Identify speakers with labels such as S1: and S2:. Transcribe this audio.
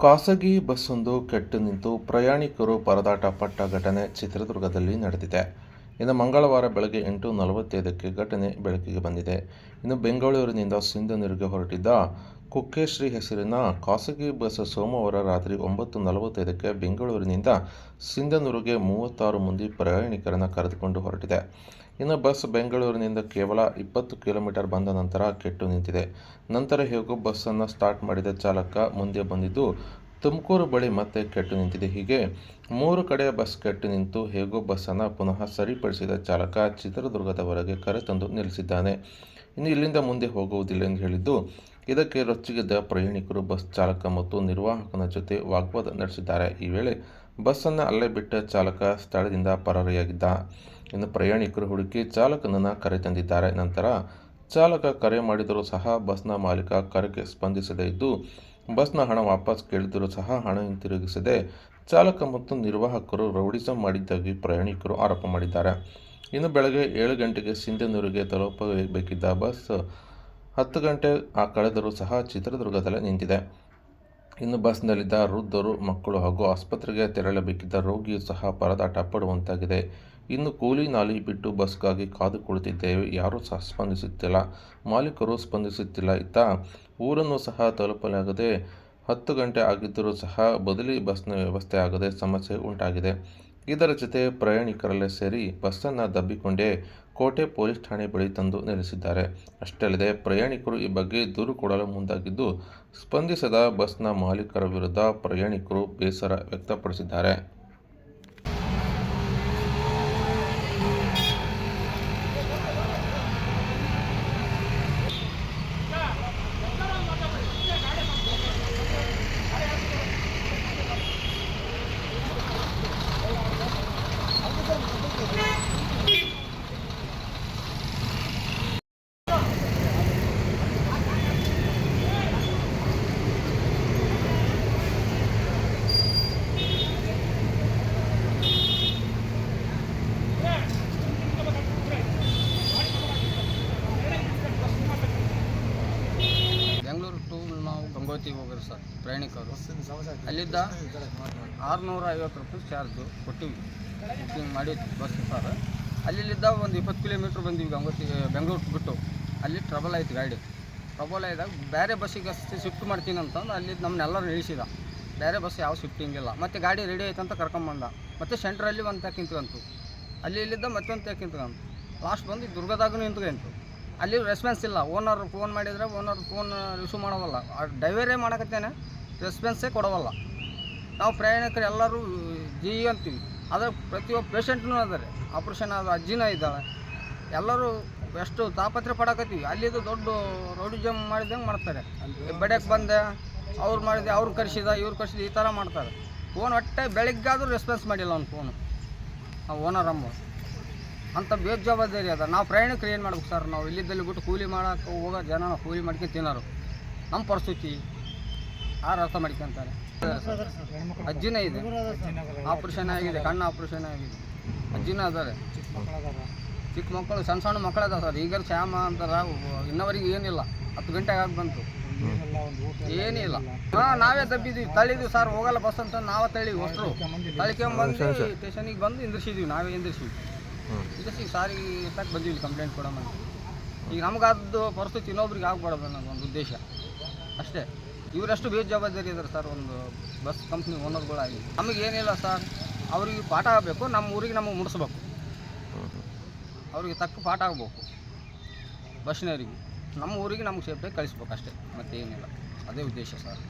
S1: ಖಾಸಗಿ ಬಸ್ಸೊಂದು ಕೆಟ್ಟು ನಿಂತು ಪ್ರಯಾಣಿಕರು ಪರದಾಟ ಪಟ್ಟ ಘಟನೆ ಚಿತ್ರದುರ್ಗದಲ್ಲಿ ನಡೆದಿದೆ. ಇನ್ನು ಮಂಗಳವಾರ ಬೆಳಗ್ಗೆ ಎಂಟು ನಲವತ್ತೈದಕ್ಕೆ ಘಟನೆ ಬೆಳಕಿಗೆ ಬಂದಿದೆ. ಇನ್ನು ಬೆಂಗಳೂರಿನಿಂದ ಸಿಂಧನೂರಿಗೆ ಹೊರಟಿದ್ದ ಕುಕ್ಕೆಶ್ರೀ ಹೆಸರಿನ ಖಾಸಗಿ ಬಸ್ ಸೋಮವಾರ ರಾತ್ರಿ ಒಂಬತ್ತು ನಲವತ್ತೈದಕ್ಕೆ ಬೆಂಗಳೂರಿನಿಂದ ಸಿಂಧನೂರಿಗೆ ಮೂವತ್ತಾರು ಮಂದಿ ಪ್ರಯಾಣಿಕರನ್ನು ಕರೆದುಕೊಂಡು ಹೊರಟಿದೆ. ಇನ್ನು ಬಸ್ ಬೆಂಗಳೂರಿನಿಂದ ಕೇವಲ ಇಪ್ಪತ್ತು ಕಿಲೋಮೀಟರ್ ಬಂದ ನಂತರ ಕೆಟ್ಟು ನಿಂತಿದೆ. ನಂತರ ಹೇಗೋ ಬಸ್ಸನ್ನು ಸ್ಟಾರ್ಟ್ ಮಾಡಿದ ಚಾಲಕ ಮುಂದೆ ಬಂದಿದ್ದು, ತುಮಕೂರು ಬಳಿ ಮತ್ತೆ ಕೆಟ್ಟು ನಿಂತಿದೆ. ಹೀಗೆ ಮೂರು ಕಡೆ ಬಸ್ ಕೆಟ್ಟು ನಿಂತು ಹೇಗೋ ಬಸ್ಸನ್ನು ಪುನಃ ಸರಿಪಡಿಸಿದ ಚಾಲಕ ಚಿತ್ರದುರ್ಗದವರೆಗೆ ಕರೆತಂದು ನಿಲ್ಲಿಸಿದ್ದಾನೆ. ಇನ್ನು ಇಲ್ಲಿಂದ ಮುಂದೆ ಹೋಗುವುದಿಲ್ಲ ಎಂದು ಹೇಳಿದ್ದು, ಇದಕ್ಕೆ ರೊಚ್ಚಿಗೆದ್ದ ಪ್ರಯಾಣಿಕರು ಬಸ್ ಚಾಲಕ ಮತ್ತು ನಿರ್ವಾಹಕನ ಜೊತೆ ವಾಗ್ವಾದ ನಡೆಸಿದ್ದಾರೆ. ಈ ವೇಳೆ ಬಸ್ಸನ್ನು ಅಲ್ಲೇ ಬಿಟ್ಟ ಚಾಲಕ ಸ್ಥಳದಿಂದ ಪರಾರಿಯಾಗಿದ್ದ ಇನ್ನು ಪ್ರಯಾಣಿಕರು ಹುಡುಕಿ ಚಾಲಕನನ್ನು ಕರೆತಂದಿದ್ದಾರೆ ನಂತರ ಚಾಲಕ ಕರೆ ಮಾಡಿದರೂ ಸಹ ಬಸ್ನ ಮಾಲೀಕ ಕರೆಗೆ ಸ್ಪಂದಿಸದೇ ಇದ್ದು, ಬಸ್ನ ಹಣ ವಾಪಸ್ ಕೇಳಿದರೂ ಸಹ ಹಣ ಹಿಂತಿರುಗಿಸದೆ ಚಾಲಕ ಮತ್ತು ನಿರ್ವಾಹಕರು ರೌಡಿಸಂ ಮಾಡಿದ್ದಾಗಿ ಪ್ರಯಾಣಿಕರು ಆರೋಪ ಮಾಡಿದ್ದಾರೆ. ಇನ್ನು ಬೆಳಗ್ಗೆ ಏಳು ಗಂಟೆಗೆ ಸಿಂಧನೂರಿಗೆ ತಲುಪಬೇಕಿದ್ದ ಬಸ್ ಹತ್ತು ಗಂಟೆ ಆ ಕಳೆದರೂ ಸಹ ಚಿತ್ರದುರ್ಗದಲ್ಲೇ ನಿಂತಿದೆ. ಇನ್ನು ಬಸ್ನಲ್ಲಿದ್ದ ವೃದ್ಧರು, ಮಕ್ಕಳು ಹಾಗೂ ಆಸ್ಪತ್ರೆಗೆ ತೆರಳಬೇಕಿದ್ದ ರೋಗಿಯು ಸಹ ಪರದಾಟ ಪಡುವಂತಾಗಿದೆ. ಇನ್ನು ಕೂಲಿ ನಾಲಿ ಬಿಟ್ಟು ಬಸ್ಗಾಗಿ ಕಾದು ಕುಳಿತಿದ್ದೇವೆ. ಯಾರೂ ಸಹ ಸ್ಪಂದಿಸುತ್ತಿಲ್ಲ. ಮಾಲೀಕರು ಸ್ಪಂದಿಸುತ್ತಿಲ್ಲ. ಇತ್ತ ಊರನ್ನು ಸಹ ತಲುಪಲಾಗದೆ ಹತ್ತು ಗಂಟೆ ಆಗಿದ್ದರೂ ಸಹ ಬದಲಿ ಬಸ್ನ ವ್ಯವಸ್ಥೆ ಆಗದೆ ಸಮಸ್ಯೆ ಉಂಟಾಗಿದೆ. ಇದರ ಜೊತೆ ಪ್ರಯಾಣಿಕರಲ್ಲೇ ಸೇರಿ ಬಸ್ಸನ್ನು ದಬ್ಬಿಕೊಂಡೇ ಕೋಟೆ ಪೊಲೀಸ್ ಠಾಣೆ ಬಳಿ ತಂದು ನಿಲ್ಲಿಸಿದ್ದಾರೆ ಅಷ್ಟೇ ಅಲ್ಲದೆ ಪ್ರಯಾಣಿಕರು ಈ ಬಗ್ಗೆ ದೂರು ಕೊಡಲು ಮುಂದಾಗಿದ್ದು, ಸ್ಪಂದಿಸದ ಬಸ್ನ ಮಾಲೀಕರ ವಿರುದ್ಧ ಪ್ರಯಾಣಿಕರು ಬೇಸರ ವ್ಯಕ್ತಪಡಿಸಿದ್ದಾರೆ
S2: ಬೆಂಗಳೂರು ಟು ನಾವು ಗಂಗೋತಿಗೆ ಸರ್ ಪ್ರಯಾಣಿಕರು. ಅಲ್ಲಿದ್ದ ಆರುನೂರ ಐವತ್ತು ರೂಪಾಯಿ ಚಾರ್ಜು ಕೊಟ್ಟಿವಿ. ಬುಕ್ಕಿಂಗ್ ಮಾಡಿ ಬಸ್ ಸರ್. ಅಲ್ಲಿದ್ದ ಒಂದು ಇಪ್ಪತ್ತು ಕಿಲೋಮೀಟ್ರ್ ಬಂದೀವಿ ಗಂಗೋತಿ ಬೆಂಗಳೂರು ಬಿಟ್ಟು. ಅಲ್ಲಿ ಟ್ರಬಲ್ ಆಯ್ತು ಗಾಡಿ. ಟ್ರಬಲ್ ಆಯ್ದಾಗ ಬೇರೆ ಬಸ್ಸಿಗೆ ಅಷ್ಟೇ ಶಿಫ್ಟ್ ಮಾಡ್ತೀನಿ ಅಂತಂದು ಅಲ್ಲಿ ನಮ್ಮನ್ನೆಲ್ಲರೂ ಇಳಿಸಿದ ಬೇರೆ ಬಸ್ ಯಾವ ಶಿಫ್ಟಿಂಗ್ ಇಲ್ಲ ಮತ್ತು ಗಾಡಿ ರೆಡಿ ಆಯ್ತು ಅಂತ ಕರ್ಕೊಂಬಂದ ಮತ್ತು ಸೆಂಟ್ರಲ್ಲಿ ಒಂದು ತಕ್ಕಿಂತು ಅಲ್ಲಿ ಇಲ್ಲಿದ್ದ ಮತ್ತೊಂದು ತಕ್ಕಿಂತು ಲಾಸ್ಟ್ ಬಂದು ದುರ್ಗದಾಗೂ ನಿಂತ್ಕೊಂತು. ಅಲ್ಲಿ ರೆಸ್ಪಾನ್ಸ್ ಇಲ್ಲ. ಓನರ್ ಫೋನ್ ಮಾಡಿದರೆ ಓನರ್ ಫೋನ್ ರಿಸೀವ್ ಮಾಡೋವಲ್ಲ. ಡೈವರೇ ಮಾಡಕತ್ತೇನೆ? ರೆಸ್ಪಾನ್ಸೇ ಕೊಡೋವಲ್ಲ. ನಾವು ಪ್ರಯಾಣಿಕರು ಎಲ್ಲರೂ ಜಿ ಅಂತೀವಿ. ಆದರೆ ಪ್ರತಿಯೊಬ್ಬ ಪೇಷಂಟ್ನೂ ಅದಾರೆ ಆಪ್ರೇಷನ್ ಆದ ಅಜ್ಜಿನ ಇದ್ದಾಳೆ. ಎಲ್ಲರೂ ಎಷ್ಟು ತಾಪತ್ರೆ ಪಡಕತ್ತೀವಿ. ಅಲ್ಲಿದ್ದು ದೊಡ್ಡ ರೌಡಿಜಮ್ ಮಾಡಿದಂಗೆ ಮಾಡ್ತಾರೆ. ಬಡಿಯಕ್ಕೆ ಬಂದೆ, ಅವ್ರು ಮಾಡಿದೆ, ಅವ್ರು ಕರೆಸಿದ, ಇವ್ರು ಕರೆಸಿದ ಈ ಥರ ಮಾಡ್ತಾರೆ. ಫೋನ್ ಒಟ್ಟೆ ಬೆಳಗ್ಗಾದ್ರೂ ರೆಸ್ಪಾನ್ಸ್ ಮಾಡಿಲ್ಲ ಅವ್ನು ಫೋನು ಆ ಓನರ್ ಅಮ್ಮ. ಅಂಥ ಬೇಜವಾಬ್ದಾರಿ ಅದ. ನಾವು ಪ್ರಯಾಣಿಕರು ಏನು ಮಾಡ್ಬೇಕು ಸರ್? ನಾವು ಇಲ್ಲಿದ್ದಲ್ಲಿ ಬಿಟ್ಟು ಕೂಲಿ ಮಾಡೋಕೆ ಹೋಗೋ ಜನ ಕೂಲಿ ಮಾಡ್ಕೊಂಡು ತಿನ್ನೋರು. ನಮ್ಮ ಪರಿಸ್ಥಿತಿ ಯಾರು ಅರ್ಥ ಮಾಡ್ಕೊಂತಾರೆ ಅಜ್ಜಿನೇ ಇದೆ. ಆಪ್ರೇಷನ್ ಆಗಿದೆ. ಕಣ್ಣು ಆಪ್ರೇಷನ್ ಆಗಿದೆ. ಅಜ್ಜಿನ ಅದಾರೆ ಚಿಕ್ಕ ಮಕ್ಕಳು ಸಣ್ಣ ಸಣ್ಣ ಮಕ್ಕಳದ ಸರ್. ಈಗ ಶ್ಯಾಮ ಅಂತಾರ ಇನ್ನವರೆಗೆ ಏನಿಲ್ಲ. ಹತ್ತು ಗಂಟೆಗೆ ಆಗಿ ಬಂತು. ಏನಿಲ್ಲ. ಹಾಂ ನಾವೇ ದಬ್ಬಿದ್ದೀವಿ ತಳಿದ್ವಿ ಸರ್. ಹೋಗಲ್ಲ ಬಸ್ ಅಂತ ನಾವೇ ತಳಿ ಹೊಸರು ತಳಿಕೊಂಬಂದು ಸ್ಟೇಷನಿಗೆ ಬಂದು ಇಂದ್ರಿಸಿದ್ವಿ ನಾವೇ ಇಂದ್ರಿಸಿದ್ವಿ ಇಂದ್ರಿಸಿ ಸಾರಿ ತಕ್ಕ ಬಂದಿವಿ ಕಂಪ್ಲೇಂಟ್ ಕೊಡೋಣ ಈಗ ನಮಗಾದ್ದು ಪರಿಸ್ಥಿತಿ ಇನ್ನೊಬ್ರಿಗೆ ಆಗ್ಬಾರ್ದು ಅನ್ನೋದು ಒಂದು ಉದ್ದೇಶ. ಅಷ್ಟೇ. ಇವರಷ್ಟು ಬೇಜವಾಬ್ದಾರಿ ಇದ್ದಾರೆ ಸರ್ ಒಂದು ಬಸ್ ಕಂಪ್ನಿ ನಮಗೆ ಏನಿಲ್ಲ ಸರ್. ಅವ್ರಿಗೆ ಪಾಠ ಆಗಬೇಕು, ನಮ್ಮ ಊರಿಗೆ ನಮಗೆ ಮುಡಿಸ್ಬೇಕು. ಅವ್ರಿಗೆ ತಕ್ಕ ಪಾಠ ಆಗಬೇಕು. ಬಸ್ನವರಿಗೆ. ನಮ್ಮ ಊರಿಗೆ ನಮ್ಗೆ ಸೇಫ್ಟಿಯಾಗಿ ಕಳಿಸ್ಬೇಕು ಅಷ್ಟೇ. ಮತ್ತೇನಿಲ್ಲ ಅದೇ ಉದ್ದೇಶ ಸರ್.